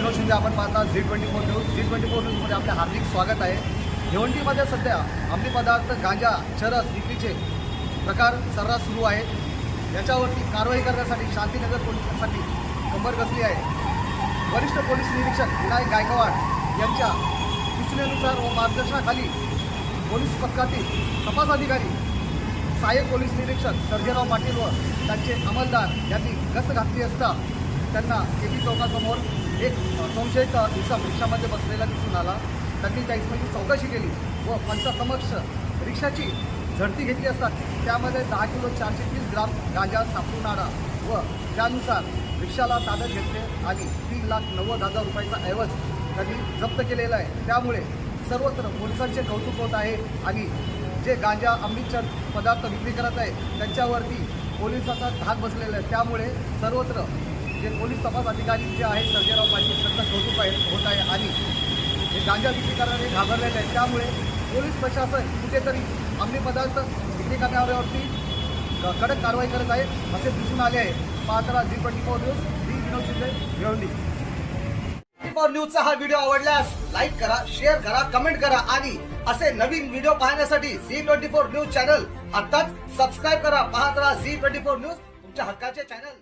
विनोद शिंदे आपण पाहता Zee twenty four news Zee twenty four न्यूजमध्ये आपले हार्दिक स्वागत आहे. भिवंडीमध्ये सध्या अंमली पदार्थ गांजा चरस विक्रीचे प्रकार सर्रास सुरू आहेत. याच्यावरती कारवाई करण्यासाठी शांतीनगर पोलिसांसाठी कंबर कसली आहे. वरिष्ठ पोलीस निरीक्षक विनायक गायकवाड यांच्या सूचनेनुसार व मार्गदर्शनाखाली पोलीस पथकातील तपास अधिकारी सहाय्यक पोलीस निरीक्षक सर्जेराव पाटील व त्यांचे अंमलदार यांनी गस्त घातली असता त्यांना केपी चौकासमोर एक संशयित इसम रिक्षामध्ये बसलेला दिसून आला. त्यांनी त्या इसमाची चौकशी केली व पंचासमक्ष रिक्षाची झडती घेतली असतात त्यामध्ये दहा किलो चारशे तीस ग्राम गांजा सापडून आला व त्यानुसार रिक्षाला ताब्यात घेतले आणि तीन लाख नव्वद हजार रुपयाचा ऐवज त्यांनी जप्त केलेला आहे. त्यामुळे सर्वत्र पोलिसांचे कौतुक होत आहे आणि जे गांजा अमृतसर पदार्थ विक्री करत आहे त्यांच्यावरती पोलिसाचा धाक बसलेला आहे. त्यामुळे सर्वत्र जे पोलीस तपास अधिकारी जे आहेत सर्जेराव पाटील त्यांचं कौतुक आहे होत आहे. आणि हे गांजा विक्री करणारे घाबरलेले आहेत. त्यामुळे पोलीस प्रशासन कुठेतरी अंमली पदार्थ विक्री करणाऱ्यावरती कडक कारवाई करत आहे असे दिसून आले आहे. पाहताना झी ट्वेंटी फोर न्यूज. डी विनोद शिंदे भिवंडी ट्वेंटी फोर न्यूजचा हा व्हिडिओ आवडल्यास लाईक करा शेअर करा कमेंट करा आणि असे नवीन व्हिडिओ पाहण्यासाठी Zee twenty four news channel आताच सबस्क्राईब करा. पाहत राहा झी ट्वेंटी फोर न्यूज तुमच्या हक्काचे चॅनल.